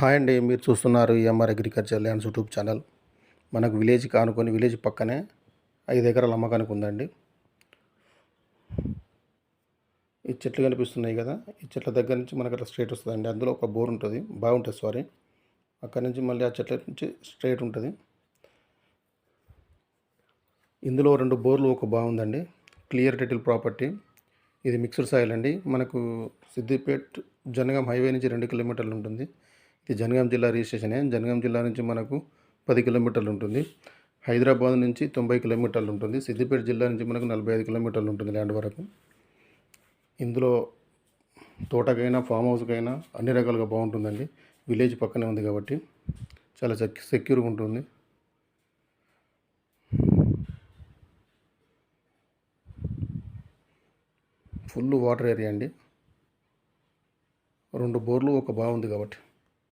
Hi అండి మీరు చూస్తున్నారు M R agriculture lands YouTube channel. మనకు విలేజ్ కానుకొని విలేజ్ పక్కనే ఐదు ఎకరాల అమ్మకానికి ఉందండి. ఈ చెట్లు కనిపిస్తున్నాయి కదా ఈ చెట్ల దగ్గర నుంచి మనకు అట్లా స్ట్రేట్ వస్తుందండి. అందులో ఒక బోర్ ఉంటుంది బాగుంటుంది సారీ. అక్కడ నుంచి మళ్ళీ ఆ చెట్ల నుంచి స్ట్రేట్ ఉంటుంది. ఇందులో రెండు బోర్లు ఒక బాగుందండి. Clear title property. ఇది మిక్స్డ్ సాయిల్ అండి. మనకు సిద్దిపేట్ జనగం హైవే నుంచి రెండు కిలోమీటర్లు ఉంటుంది. ఇది జనగాం జిల్లా రిజిస్ట్రేషనే జనగాం జిల్లా నుంచి మనకు పది కిలోమీటర్లు ఉంటుంది. హైదరాబాద్ నుంచి తొంభై కిలోమీటర్లు ఉంటుంది. సిద్దిపేట జిల్లా నుంచి మనకు నలభై ఐదు కిలోమీటర్లు ఉంటుంది ల్యాండ్ వరకు. ఇందులో తోటకైనా ఫామ్ హౌస్కైనా అన్ని రకాలుగా బాగుంటుందండి. విలేజ్ పక్కనే ఉంది కాబట్టి చాలా సెక్ సెక్యూర్గా ఉంటుంది. ఫుల్ వాటర్ ఏరియా అండి. రెండు బోర్లు ఒక బాగుంది కాబట్టి.